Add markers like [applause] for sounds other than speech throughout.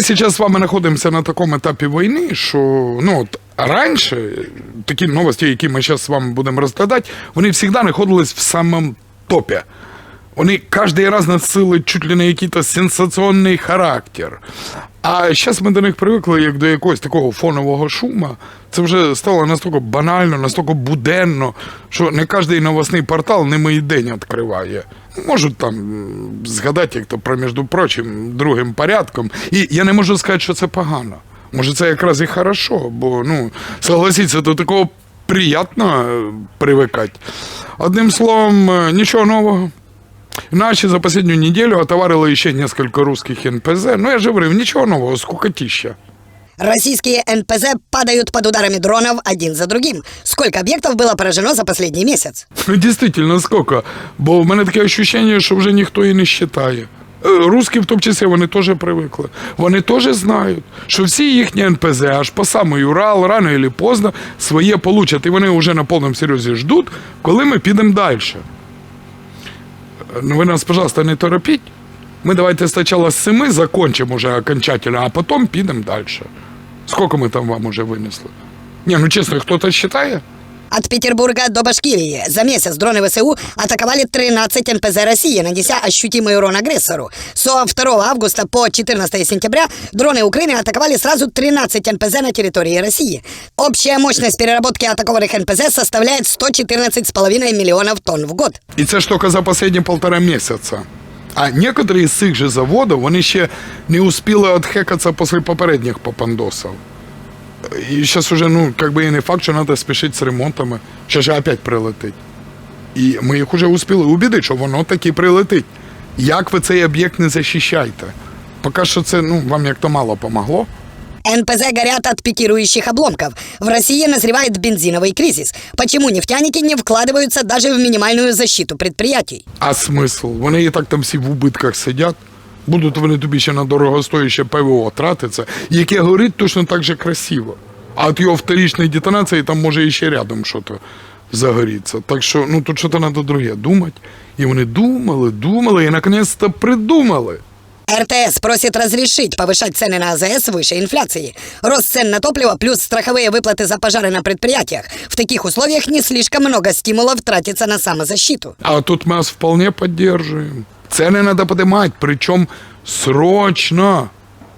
мы сейчас с вами находимся на такому етапі війни, що ну от раніше такі новості, які ми зараз з вами будемо розглядати, вони завжди знаходились в самому топі. Вони кожен раз носили чуть ли не якийсь сенсаційний характер. А зараз ми до них привикли як до якогось такого фонового шума. Це вже стало настільки банально, настільки буденно, що не кожен новосний портал не мій день відкриває. Можуть там згадати, як то про, між прочим, другим порядком. І я не можу сказати, що це погано. Може, це якраз і хорошо, бо, ну, согласіться, до такого приємно е, привикати. Одним словом, е, нічого нового. Наши за последнюю неделю отоварило еще несколько русских НПЗ. Но я же говорю, ничего нового, скукотища. Российские НПЗ падают под ударами дронов один за другим. Сколько объектов было поражено за последний месяц? Ну, Дійсно, сколько. Бо в мене таке ощущення, що вже ніхто і не вважає. Русські в тому числі вони теж привикли. Вони теж знають, що всі їхні НПЗ, аж по самий Урал, рано чи поздно, своє получать. І вони вже на повному серйозі ждуть, коли ми підемо далі. Ну, ви нас, пожалуйста, не торопіть. Ми давайте спочатку з семи закончимо уже окончательно, а потім підемо далі. Скільки ми там вам уже винесли? Ні, ну чесно, хтось вважає? От Петербурга до Башкирии за месяц дроны ВСУ атаковали 13 НПЗ России, нанеся ощутимый урон агрессору. Со 2 августа по 14 сентября дроны Украины атаковали сразу 13 НПЗ на территории России. Общая мощность переработки атакованных НПЗ составляет 114,5 миллионов тонн в год. І це ж тільки за останні полтора місяця. А некоторые з цих же заводів вони ще не успіли відхекатися після попередніх попандосів. І зараз уже, ну, как бы і не факт, що треба спішити з ремонтами. що ж опять прилетить. І ми їх вже успіли убідити, що воно таки прилетить. Як ви цей об'єкт не захищаєте? Поки що це ну, вам як-то мало помогло. НПЗ горят от пикирующих обломков. В России назревает бензиновый кризис. Почему нефтяники не вкладываются даже в минимальную защиту предприятий? А смисл? Вони і так там всі в убитках сидять. Будуть вони тобі ще на дорогостояще ПВО тратиться, яке горить точно так же красиво. А от його вторичної детонації там може іще рядом щось загоріться. Так що ну тут щось треба друге думати. І вони думали, думали і наконець-то придумали. РТС просит разрешить повышать цены на АЗС выше инфляции. Рост цен на топливо плюс страховые выплаты за пожары на предприятиях. В таких условиях не слишком много стимулов тратиться на самозащиту. А тут ми вас вполне поддерживаем. Цены надо поднимать, причем срочно.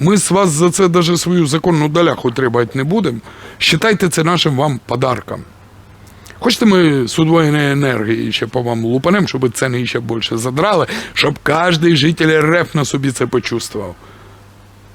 Ми з вас за це даже свою законну доляху требувати не будемо. Считайте це нашим вам подарком. Хочете ми з удвоєної енергії ще по вам лупанем, щоб ціни ще більше задрали, щоб кожен житель РФ на собі це почувствував.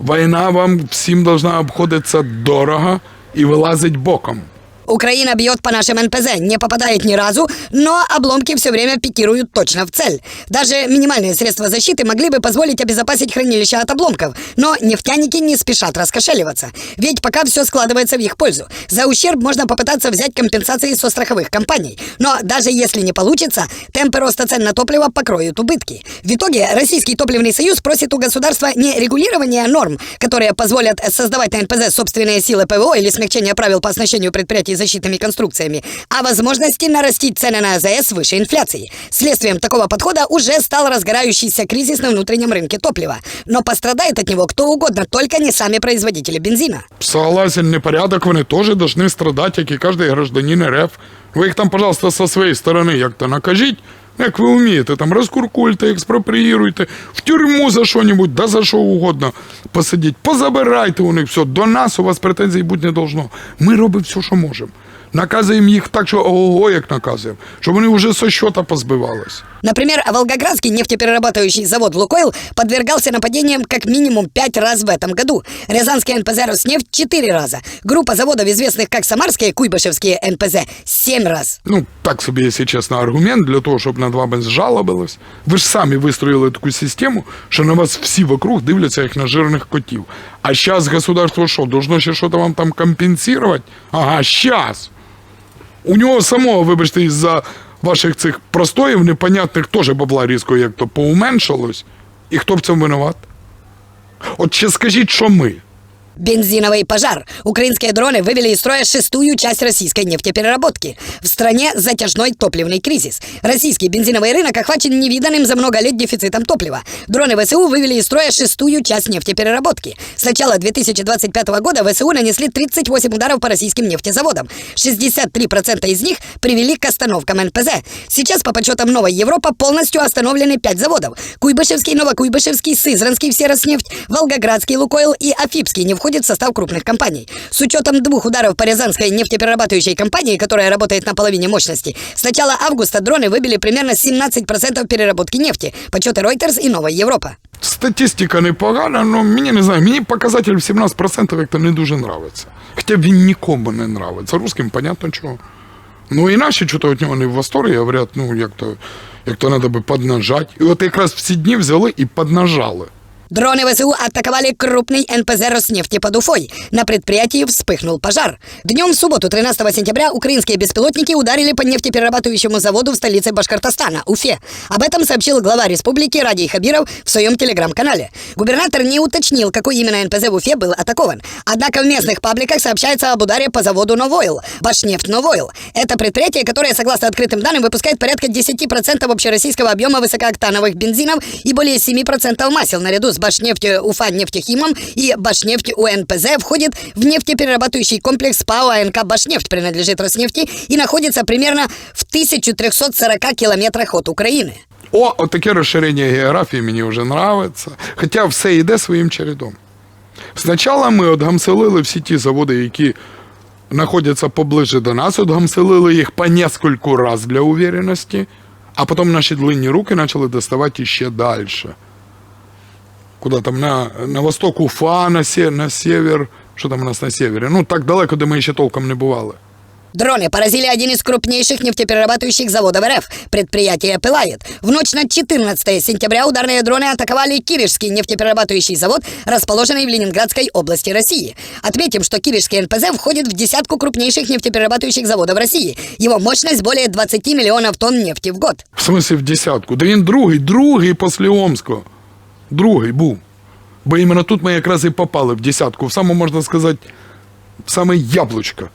Війна вам всім должна обходитися дорого і вилазить боком. Украина бьет по нашим НПЗ, не попадает ни разу, но обломки все время пикируют точно в цель. Даже минимальные средства защиты могли бы позволить обезопасить хранилище от обломков, но нефтяники не спешат раскошеливаться, ведь пока все складывается в их пользу. За ущерб можно попытаться взять компенсации со страховых компаний, но даже если не получится, темпы роста цен на топливо покроют убытки. В итоге Российский топливный союз просит у государства не регулирования норм, которые позволят создавать на НПЗ собственные силы ПВО или смягчение правил по оснащению предприятий защитными конструкциями, а возможности нарастить цены на АЗС выше инфляции. Следствием такого подхода уже стал разгорающийся кризис на внутреннем рынке топлива. Но пострадает от него кто угодно, только не сами производители бензина. Согласен, непорядок, вони теж должны страдати, як і кожен гражданин РФ. Ви їх там, пожалуйста, со своєї сторони як-то накажіть, як ви вмієте, там розкуркульте, експропріюйте, в тюрму за що-небудь, да за що угодно посадіть, позабирайте у них все. До нас у вас претензій бути не должно. Ми робимо все, що можемо. Наказуємо їх так, що ого, як наказуємо, щоб вони вже со щота позбивались. Например, Волгоградский нефтеперерабатывающий завод «Лукойл» подвергался нападениям как минимум пять раз в этом году. Рязанский НПЗ «Роснефть» – четыре раза. Группа заводов, известных как Самарские, Куйбышевские НПЗ – семь раз. Ну, так собі, якщо чесно, аргумент для того, щоб над вами зжалобилось. Ви ж самі вистроїли таку систему, що на вас всі вокруг дивляться, як на жирних котів. А зараз государство що, должно ще щось вам там компенсувати? Ага, зараз. У нього самого, вибачте, із-за ваших цих простоїв непонятних теж бабла різко як то поуменшилось. І хто в цьому винуват? От ще скажіть, що ми. Бензиновый пожар. Украинские дроны вывели из строя шестую часть российской нефтепереработки. В стране затяжной топливный кризис. Российский бензиновый рынок охвачен невиданным за много лет дефицитом топлива. Дроны ВСУ вывели из строя шестую часть нефтепереработки. С начала 2025 года ВСУ нанесли 38 ударов по российским нефтезаводам. 63% из них привели к остановкам НПЗ. Сейчас, по подсчетам Новой Европа, полностью остановлены 5 заводов. Куйбышевский, Новокуйбышевский, Сызранский, Всероснефть, Волгоградский, Лукойл и Афипский не входят в состав крупных компаний. С учетом двух ударов по Рязанской нефтеперерабатывающей компании, которая работает на половине мощности, с начала августа дроны выбили примерно 17% переработки нефти, подсчеты Reuters и Новая Европа. Статистика непогана, але мені не знаю, мені показатель в 17% як то не дуже нравиться. Хоча він нікому не нравиться. Русским понятно чого. Ну і наші чого від нього не в восторгі, говорять, ну як то, як то треба би поднажати. І от якраз в ці дні взяли і поднажали. Дроны ВСУ атаковали крупный НПЗ Роснефти под Уфой. На предприятии вспыхнул пожар. Днем в субботу, 13 сентября, украинские беспилотники ударили по нефтеперерабатывающему заводу в столице Башкортостана, Уфе. Об этом сообщил глава республики Радий Хабиров в своем телеграм-канале. Губернатор не уточнил, какой именно НПЗ в Уфе был атакован. Однако в местных пабликах сообщается об ударе по заводу Новойл, Башнефть Новойл. Это предприятие, которое, согласно открытым данным, выпускает порядка 10% общероссийского объема высокооктановых бензинов и более 7% масел наряду с Башнефть Уфа нефтехимом и Башнефть УНПЗ входит в нефтеперерабатывающий комплекс ПАО АНК Башнефть, принадлежит Роснефти и находится примерно в 1340 километрах от Украины. О, таке розширення географії мені вже нравиться. Хоча все йде своїм чередом. Спочатку ми отгамселили всі ті заводи, які знаходяться поближе до нас, отгамселили їх по нескольку раз для уверенності, а потім наші длинні руки почали доставати ще далі. Куда там на, на восток Уфа, на, се, на север. Що там у нас на севері? Ну, так далеко, де ми ще толком не бували. Дроны поразили один из крупнейших нефтеперерабатывающих заводов РФ. Предприятие пылает. В ночь на 14 сентября ударные дроны атаковали Киришский нефтеперерабатывающий завод, расположенный в Ленинградской области России. Отметим, что Киришский НПЗ входит в десятку крупнейших нефтеперерабатывающих заводов России. Его мощность более 20 миллионов тонн нефти в год. В смысле в десятку. Да він другий, другий після Омського. Другий був. Бо іменно тут ми якраз і попали в десятку, в саме, можна сказати, саме яблучко.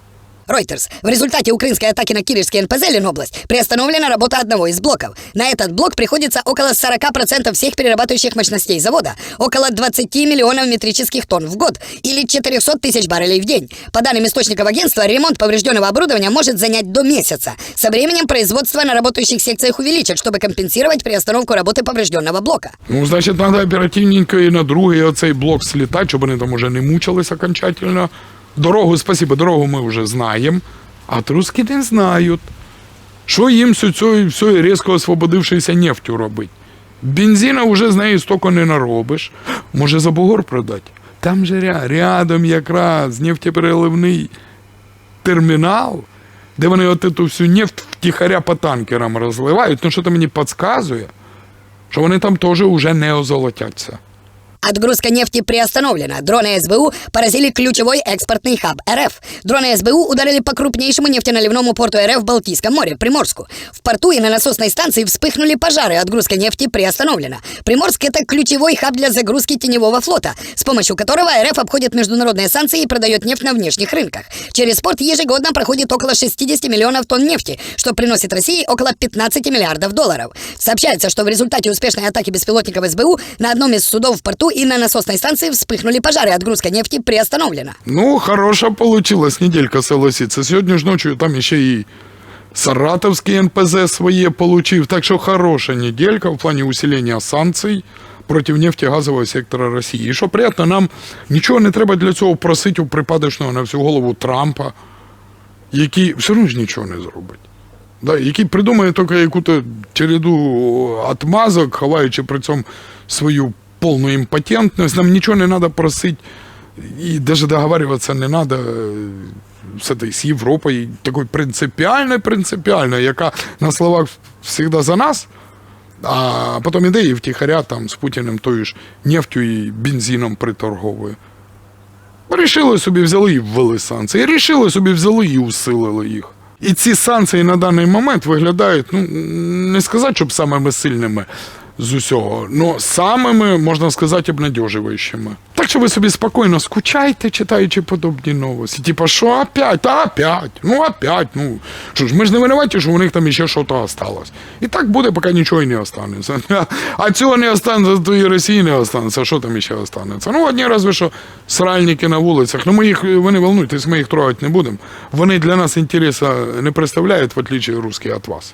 Reuters. В результате украинской атаки на Киришский НПЗ Ленобласть приостановлена работа одного из блоков. На этот блок приходится около 40% всех перерабатывающих мощностей завода, около 20 миллионов метрических тонн в год или 400 тысяч баррелей в день. По данным источников агентства, ремонт поврежденного оборудования может занять до месяца. Со временем производство на работающих секциях увеличат, чтобы компенсировать приостановку работы поврежденного блока. Ну, значить, треба оперативненько і на другий оцей блок слітати, щоб вони там уже не мучились окончательно. Дорогу, спасибо, дорогу ми вже знаємо, а труски не знають. Що їм з різко освободившоюся нефтю робить? Бензина вже з неї стільки не наробиш. Може за бугор продати? Там же ря- рядом якраз нефтепереливний термінал, де вони от цю всю нефть втіхаря по танкерам розливають. Ну що то мені підказує, що вони там теж уже не озолотяться. Отгрузка нефти приостановлена. Дроны СБУ поразили ключевой экспортный хаб РФ. Дроны СБУ ударили по крупнейшему нефтеналивному порту РФ в Балтийском море, Приморску. В порту и на насосной станции вспыхнули пожары. Отгрузка нефти приостановлена. Приморск – это ключевой хаб для загрузки теневого флота, с помощью которого РФ обходит международные санкции и продает нефть на внешних рынках. Через порт ежегодно проходит около 60 миллионов тонн нефти, что приносит России около 15 миллиардов долларов. Сообщается, что в результате успешной атаки беспилотников СБУ на одном из судов в порту и на насосной станции вспыхнули пожары. Отгрузка нефти приостановлена. Ну, хороша получилась неделька, согласиться. Сьогодні ж ночью там ще і Саратовський НПЗ своє получив. Так що хороша неделька в плані усилення санкцій проти нефтегазового сектора Росії. І що приємно, нам нічого не треба для цього просити у припадочного на всю голову Трампа, який все одно ж нічого не зробить. Да, який придумає тільки яку-то череду отмазок, ховаючи при цьому свою повну імпотентність. Нам нічого не треба просити. И даже договариваться не надо э, с этой, с Европой, такой принципиальной, принципиальной, яка на словах всегда за нас, а потім іде і втіхаря там з Путіним тою ж нефтю і бензином приторговує. Рішили собі взяли і ввели санкції. Рішили собі взяли і усилили їх. І ці санкції на даний момент виглядають, ну, не сказати, щоб самими сильними з усього, але самими, можна сказати, обнадьожуючими. Так лучше ви собі спокійно скучайте, читаючи подобні новості. Типа, що опять? Та опять. Ну опять. Ну що ж, ми ж не винуваті, що у них там ще щось осталось. І так буде, поки нічого не останеться. [laughs] А цього не останеться, то і Росії не останеться. Що там ще останеться? Ну, одні разве що сральники на вулицях. Ну, ми їх, ви не волнуйтесь, ми їх трогати не будемо. Вони для нас інтересу не представляють, в отличие русські від вас.